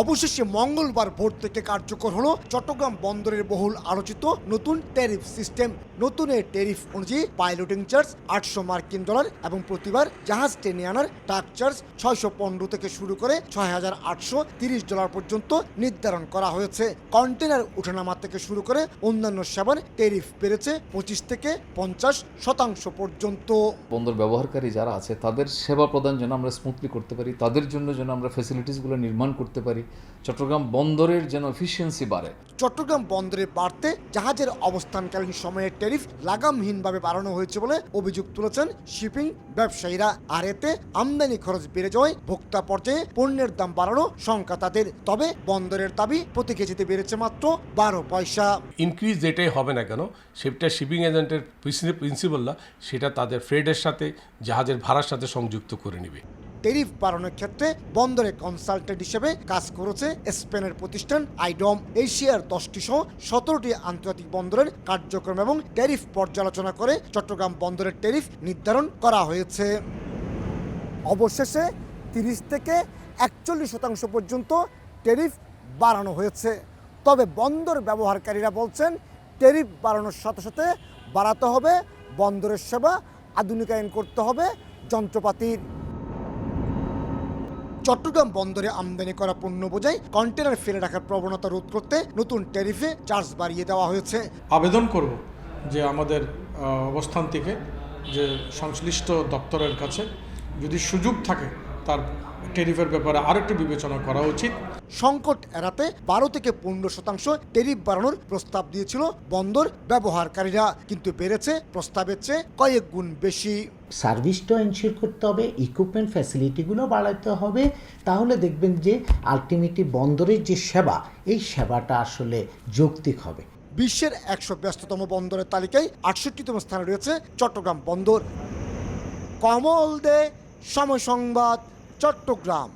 অবশেষে মঙ্গলবার ভোর থেকে কার্যকর হলো চট্টগ্রাম বন্দরের বহুল আলোচিত নতুন ট্যারিফ সিস্টেম। নতুন এই ট্যারিফ অনুযায়ী পাইলটিং চার্জ আটশো মার্কিন ডলার এবং প্রতিবার জাহাজ টেনে আনার ট্রাক চার্জ ছয়শো পনেরো থেকে শুরু করে ছয় হাজার আটশো তিরিশ ডলার পর্যন্ত নির্ধারণ করা হয়েছে। কন্টেনার উঠানামা থেকে শুরু করে অন্যান্য সেবার ট্যারিফ বেড়েছে পঁচিশ থেকে পঞ্চাশ শতাংশ পর্যন্ত। বন্দর ব্যবহারকারী যারা আছে তাদের সেবা প্রদান যেন আমরা স্মুথলি করতে পারি তাদের জন্য যেন আমরা ফ্যাসিলিটিসগুলো নির্মাণ করতে পারি। চট্টগ্রাম বন্দরের যেন এফিসিয়েন্সি বাড়ে। চট্টগ্রাম বন্দরে বাড়তে জাহাজের অবস্থানকালীন সময়ের ট্যারিফ লাগামহীনভাবে বাড়ানো হয়েছে বলে অভিযোগ তুলেছেন শিপিং ব্যবসায়ীরা। আর এতে আমদানি খরচ বেড়ে যাওয়ায় ভোক্তা পর্যায়ে পণ্যের দাম বাড়ানো শঙ্কা তাদের। তবে বন্দরের দাবি, প্রতি কেজিতে বেড়েছে মাত্র বারো পয়সা। ইনক্রিজ যেটাই হবে না কেন, সেটা শিপিং এজেন্টের প্রিন্সিপালরা সেটা তাদের ফ্রেডের সাথে, জাহাজের ভাড়ার সাথে সংযুক্ত করে নেবে। ট্যারিফ বাড়ানোর ক্ষেত্রে বন্দরে কনসালটেন্ট হিসেবে কাজ করেছে স্পেনের প্রতিষ্ঠান আইডম। এশিয়ার দশটি সহ সতেরোটি আন্তর্জাতিক বন্দরের কার্যক্রম এবং ট্যারিফ পর্যালোচনা করে চট্টগ্রাম বন্দরের ট্যারিফ নির্ধারণ করা হয়েছে। অবশেষে তিরিশ থেকে একচল্লিশ শতাংশ পর্যন্ত ট্যারিফ বাড়ানো হয়েছে। তবে বন্দর ব্যবহারকারীরা বলছেন ট্যারিফ বাড়ানোর সাথে সাথে বাড়াতে হবে, বন্দরের সেবা আধুনিকায়ন করতে হবে, যন্ত্রপাতির। চট্টগ্রাম বন্দরে আমদানি করা পণ্য বোঝাই কন্টেনার ফেলে রাখার প্রবণতা রোধ করতে নতুন ট্যারিফে চার্জ বাড়িয়ে দেওয়া হয়েছে। আবেদন করব যে আমাদের অবস্থান থেকে যে সংশ্লিষ্ট দপ্তরের কাছে যদি সুযোগ থাকে তার টেরিফের ব্যাপারে আরেকটু বিবেচনা করা উচিত। সংকট এড়াতে বারো থেকে পনেরো শতাংশ টেরিফ বাড়ানোর প্রস্তাব দিয়েছিল বন্দর ব্যবহারকারীরা কিন্তু বেড়েছে প্রস্তাবের চেয়ে কয়েক গুণ বেশি। সার্ভিসটা এনশিওর করতে হবে ইকুইপমেন্ট ফ্যাসিলিটিগুলো বাড়াতে হবে তাহলে দেখবেন যে আলটিমেটলি বন্দরের যে সেবা এই সেবাটা আসলে যৌক্তিক হবে। বিশ্বের একশো ব্যস্ততম বন্দরের তালিকায় আটষট্টিতম স্থানে রয়েছে চট্টগ্রাম বন্দর। কমল দে সময় সংবাদ। চট্টগ্রাম।